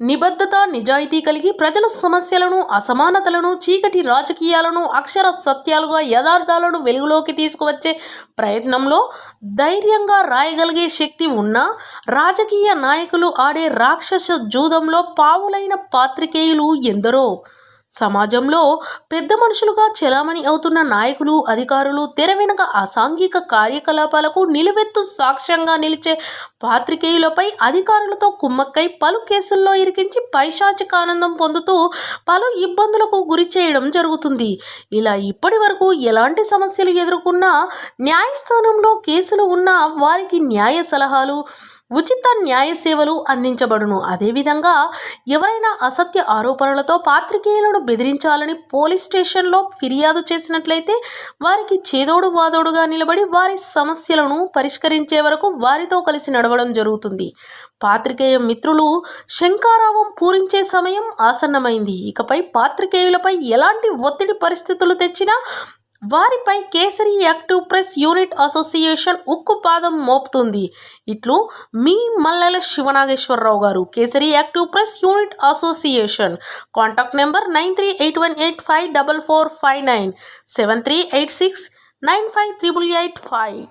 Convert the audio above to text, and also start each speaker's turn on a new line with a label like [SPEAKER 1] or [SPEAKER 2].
[SPEAKER 1] నిబద్ధత నిజాయితీ కలిగి ప్రజల సమస్యలను అసమానతలను చీకటి రాజకీయాలను అక్షర సత్యాలుగా యథార్థాలను వెలుగులోకి తీసుకువచ్చే ప్రయత్నంలో ధైర్యంగా రాయగలిగే శక్తి ఉన్న రాజకీయ నాయకులు ఆడే రాక్షస జూదంలో పావులైన పాత్రికేయులు ఎందరో? సమాజంలో పెద్ద మనుషులుగా చెలామణి అవుతున్న నాయకులు అధికారులు తెర వెనుక అసాంఘిక కార్యకలాపాలకు నిలువెత్తు సాక్ష్యంగా నిలిచే పాత్రికేయులపై అధికారులతో కుమ్మక్కై పలు కేసుల్లో ఇరికించి పైశాచిక ఆనందం పొందుతూ పలు ఇబ్బందులకు గురి చేయడం జరుగుతుంది. ఇలా ఇప్పటి వరకు ఎలాంటి సమస్యలు ఎదుర్కొన్నా న్యాయస్థానంలో కేసులు ఉన్న వారికి న్యాయ సలహాలు ఉచిత న్యాయ సేవలు అందించబడును. అదేవిధంగా ఎవరైనా అసత్య ఆరోపణలతో పాత్రికేయులను బెదిరించాలని పోలీస్ స్టేషన్లో ఫిర్యాదు చేసినట్లయితే వారికి చేదోడు వాదోడుగా నిలబడి వారి సమస్యలను పరిష్కరించే వరకు వారితో కలిసి నడవడం జరుగుతుంది. పాత్రికేయ మిత్రులు శంకారావం పూరించే సమయం ఆసన్నమైంది. ఇకపై పాత్రికేయులపై ఎలాంటి ఒత్తిడి పరిస్థితులు తెచ్చినా వారిపై Kesari active press unit association ఉక్కు పాదం మోపుతుంది. ఇట్లు మీ మల్లెల శివనాగేశ్వరరావు గారు Kesari active press unit association. Contact number nine three eight one eight five double four five nine seven three eight six nine five triple eight five.